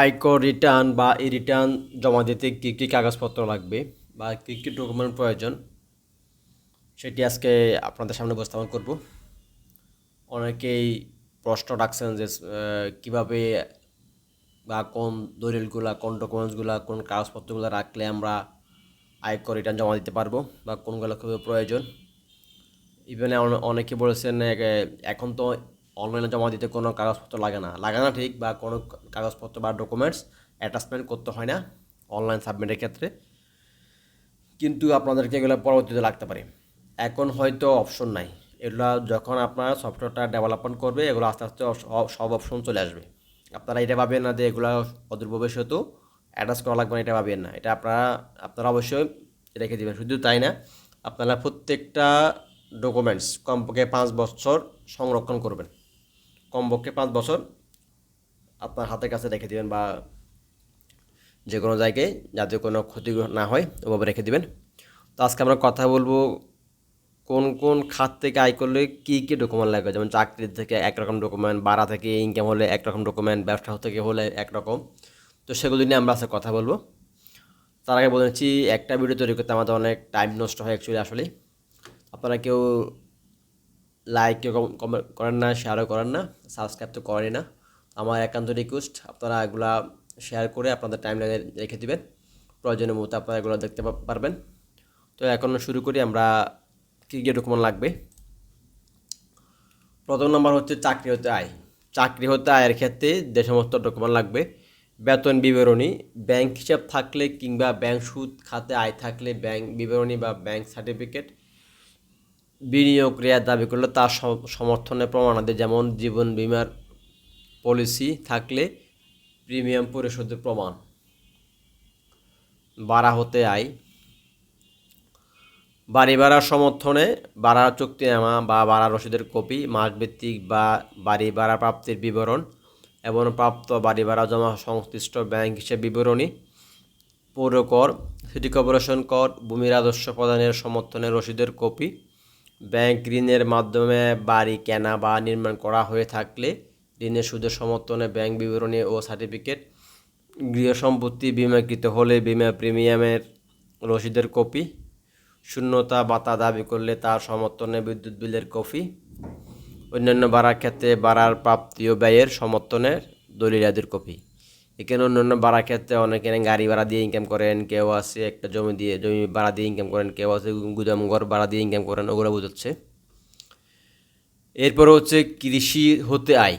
আয়কর রিটার্ন বা এই রিটার্ন জমা দিতে কী কী কাগজপত্র লাগবে বা কী কী ডকুমেন্ট প্রয়োজন, সেটি আজকে আপনাদের সামনে উপস্থাপন করব। অনেকেই প্রশ্ন রাখছেন যে কীভাবে বা কোন দলিলগুলা, কোন ডকুমেন্টসগুলা কোন কাগজপত্রগুলো রাখলে আমরা আয়কর রিটার্ন জমা দিতে পারব বা কোনগুলো খুবই প্রয়োজন। ইভেন অনেকে বলেছেন এখন তো অনলাইনে জমা দিতে কোনো কাগজপত্র লাগে না। লাগে না ঠিক, বা কোনো কাগজপত্র বা ডকুমেন্টস অ্যাটাচমেন্ট করতে হয় না অনলাইন সাবমিটের ক্ষেত্রে। কিন্তু আপনাদেরকে এগুলো পরবর্তীতে লাগতে পারে। এখন হয়তো অপশন নাই। এগুলো যখন আপনারা সফটওয়্যারটা ডেভেলপমেন্ট করবে, এগুলো আস্তে আস্তে সব অপশন চলে আসবে। আপনারা এটা ভাবেন না যে এগুলো অদূর ভবিষ্যতেও অ্যাটাচ করা লাগবে না, এটা ভাবেন না। এটা আপনারা আপনারা অবশ্যই রেখে দেবেন। শুধু তাই না, আপনারা প্রত্যেকটা ডকুমেন্টস কমপক্ষে পাঁচ বছর সংরক্ষণ করবেন। কমপক্ষে পাঁচ বছর আপনার হাতের কাছে রেখে দেবেন বা যে কোনো জায়গায় যাতে কোনো ক্ষতি না হয়, ওভাবে রেখে দেবেন। তো আজকে আমরা কথা বলব কোন কোন খাত থেকে আয় করলে কী কী ডকুমেন্ট লাগবে? যেমন চাকরির থেকে একরকম ডকুমেন্ট বাড়া থেকে ইনকাম হলে একরকম ডকুমেন্ট ব্যবসা থেকে হলে একরকম। তো সেগুলো নিয়ে আমরা আজকে কথা বলব। তার আগে বলেছি একটা ভিডিও তৈরি করতে আমাদের অনেক টাইম নষ্ট হয় অ্যাকচুয়ালি আসলে আপনারা কেউ লাইক কেউ কমেন্ট করেন না শেয়ারও করেন না সাবস্ক্রাইব তো করেন না। আমার একান্ত রিকোয়েস্ট আপনারা এগুলা শেয়ার করে আপনাদের টাইম লাইনে রেখে দেবেন। প্রয়োজনীয় মতো আপনারা এগুলো দেখতে পারবেন। তো এখন শুরু করি আমরা, কী কী ডকুমেন্ট লাগবে? প্রথম নম্বর হচ্ছে চাকরি হতে আয়। চাকরি হতে আয়ের ক্ষেত্রে যে সমস্ত ডকুমেন্ট লাগবে, বেতন বিবরণী ব্যাংক হিসাব থাকলে কিংবা ব্যাংক সুদ খাতে আয় থাকলে ব্যাংক বিবরণী বা ব্যাংক সার্টিফিকেট বিনিয়োগ রেয়ার দাবি করলে তার সম- সমর্থনে প্রমাণাদি যেমন জীবন বিমার পলিসি থাকলে প্রিমিয়াম পরিশোধের প্রমাণ। বাড়া হতে আয়। বাড়ি ভাড়ার সমর্থনে ভাড়ার চুক্তিনামা বা ভাড়া রসিদের কপি, মাসভিত্তিক বা বাড়ি ভাড়া প্রাপ্তির বিবরণ এবং প্রাপ্ত বাড়ি ভাড়া জমা সংশ্লিষ্ট ব্যাংক হিসেবে বিবরণী পৌর কর সিটি কর্পোরেশন কর, ভূমি রাজস্ব প্রদানের সমর্থনে রসিদের কপি ব্যাংক ঋণের মাধ্যমে বাড়ি কেনা বা নির্মাণ করা হয়ে থাকলে ঋণের সুদের সমর্থনে ব্যাংক বিবরণী ও সার্টিফিকেট, গৃহ সম্পত্তি বিমাকৃত হলে বিমা প্রিমিয়ামের রসিদের কপি, শূন্যতা বাতা দাবি করলে তার সমর্থনে বিদ্যুৎ বিলের কপি, অন্যান্য ভাড়ার ক্ষেত্রে ভাড়ার প্রাপ্তি ও ব্যয়ের সমর্থনের দলিলাদির কপি। এখানে অন্যান্য ভাড়ার ক্ষেত্রে অনেকে গাড়ি ভাড়া দিয়ে ইনকাম করেন, কেউ আছে একটা জমি দিয়ে, জমি ভাড়া দিয়ে ইনকাম করেন, কেউ আছে গুদাম ঘর ভাড়া দিয়ে ইনকাম করেন, ওগুলো বোঝাচ্ছে। এরপর হচ্ছে কৃষি হতে আয়।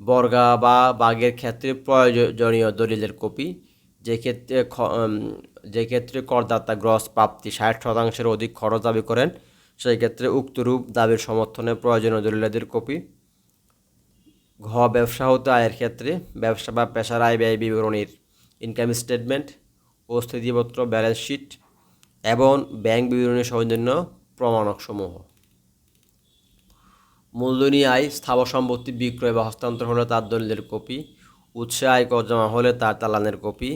বর্গা বা বাঘের ক্ষেত্রে প্রয়োজনীয় দলিলের কপি। যে ক্ষেত্রে যে ক্ষেত্রে করদাতা গ্রস প্রাপ্তি ষাট শতাংশের অধিক খরচ দাবি করেন সেই ক্ষেত্রে উক্তরূপ দাবির সমর্থনে প্রয়োজনীয় দলিলাদের কপি। ঘ ব্যবসা হতে আয়ের ক্ষেত্রে ব্যবসা বা পেশার আয় ব্যয় বিবরণীর ইনকাম স্টেটমেন্ট ও স্থিতিপত্র ব্যালেন্স শিট এবং ব্যাংক বিবরণীর সৌজন্য প্রমাণকসমূহ। মূলধনী আয়, স্থাবর সম্পত্তি বিক্রয় বা হস্তান্তর হলে তার দলিলের কপি, উৎসে আয়কর জমা হলে তার তালানের কপি।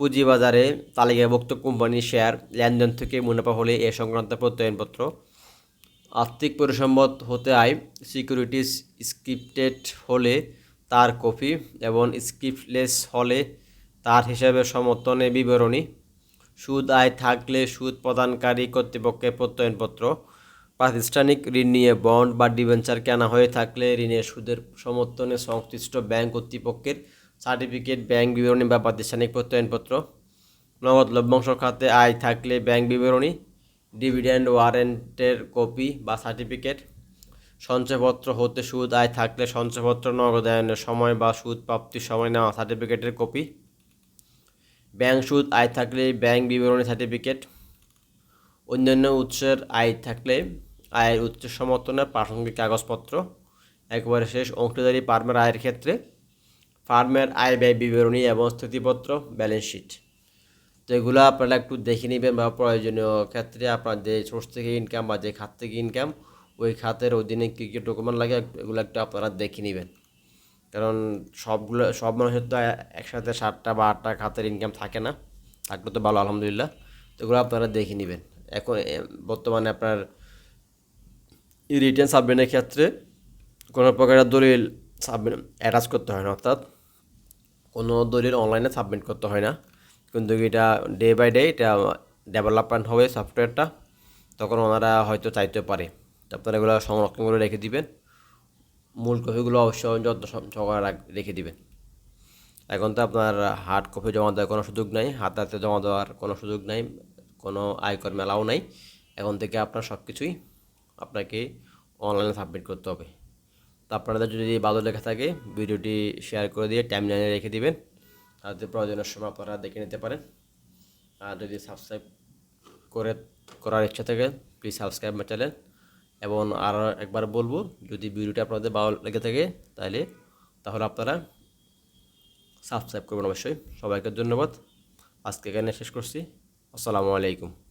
পুঁজিবাজারে তালিকাভুক্ত কোম্পানির শেয়ার লেনদেন থেকে মুনাফা হলে এ সংক্রান্ত প্রত্যয়নপত্র আর্থিক পরিসম্পদ হতে আয় সিকিউরিটিস স্ক্রিপ্টেড হলে তার কপি এবং স্ক্রিপ্টলেস হলে তার হিসাবে সমর্থনে বিবরণী, সুদ আয় থাকলে সুদ প্রদানকারী কর্তৃপক্ষের প্রত্যয়নপত্র, প্রাতিষ্ঠানিক ঋণ নিয়ে বন্ড বা ডিবেঞ্চার কেনা হয়ে থাকলে ঋণের সুদের সমর্থনে সংশ্লিষ্ট ব্যাংক কর্তৃপক্ষের সার্টিফিকেট ব্যাংক বিবরণী বা প্রাতিষ্ঠানিক প্রত্যয়নপত্র, নগদ লভ্যাংশ খাতে আয় থাকলে ব্যাংক বিবরণী ডিভিডেন্ড ওয়ারেন্টের কপি বা সার্টিফিকেট। সঞ্চয়পত্র হতে সুদ আয় থাকলে সঞ্চয়পত্র নগদায়নের সময় বা সুদ প্রাপ্তির সময় নেওয়া সার্টিফিকেটের কপি। ব্যাংক সুদ আয় থাকলে ব্যাংক বিবরণী সার্টিফিকেট। অন্যান্য উৎসের আয় থাকলে আয়ের উচ্চ সমর্থনে প্রাসঙ্গিক কাগজপত্র। একবারে শেষ, অংশীদারি ফার্মের আয়ের ক্ষেত্রে। ফার্মের আয় ব্যয় বিবরণী এবং স্থিতিপত্র, ব্যালেন্স শিট। তো এগুলো আপনারা একটু দেখে নেবেন বা প্রয়োজনীয় ক্ষেত্রে আপনার যে সোর্স থেকে ইনকাম বা যে খাত থেকে ইনকাম ওই খাতের অধীনে কী কী ডকুমেন্ট লাগে এগুলো একটু আপনারা দেখে নেবেন। কারণ সবগুলো, সব মানুষের তো একসাথে সাতটা বা আটটা খাতের ইনকাম থাকে না, থাকলে তো ভালো, আলহামদুলিল্লাহ। তো এগুলো আপনারা দেখে নেবেন। এখন বর্তমানে আপনার রিটার্ন সাবমিটের ক্ষেত্রে কোনো প্রকারের দলিল সাবমিট অ্যাটাচ করতে হয় না, অর্থাৎ কোনো দলিল অনলাইনে সাবমিট করতে হয় না। কিন্তু এটা ডে বাই ডে এটা ডেভেলপমেন্ট হবে সফটওয়্যারটা তখন ওনারা হয়তো চাইতে পারে। আপনারা এগুলো সংরক্ষণ করে রেখে দিবেন। মূল কপিগুলো অবশ্যই যত্ন সহকারে রেখে দিবেন। এখন তো আপনার হার্ড কপি জমা দেওয়ার কোনো সুযোগ নাই, হাতে হাতে জমা দেওয়ার কোনো সুযোগ নাই, কোনো আয়কর মেলাও নাই। এখন থেকে আপনার সব কিছুই আপনাকে অনলাইনে সাবমিট করতে হবে। তো আপনাদের যদি ভালো লেখা থাকে, ভিডিওটি শেয়ার করে দিয়ে টাইম লাইনে রেখে দিবেন। আর যদি প্রয়োজনের সময় আপনারা দেখে নিতে পারেন। আর যদি সাবস্ক্রাইব করে, করার ইচ্ছা থাকে প্লিজ সাবস্ক্রাইব মাই চ্যানেল এবং আর একবার বলব, যদি ভিডিওটি আপনাদের ভালো লেগে থাকে, তাহলে তাহলে আপনারা সাবস্ক্রাইব করবেন অবশ্যই। সবাইকে ধন্যবাদ। আজকে এখানে শেষ করছি। আসসালামু আলাইকুম।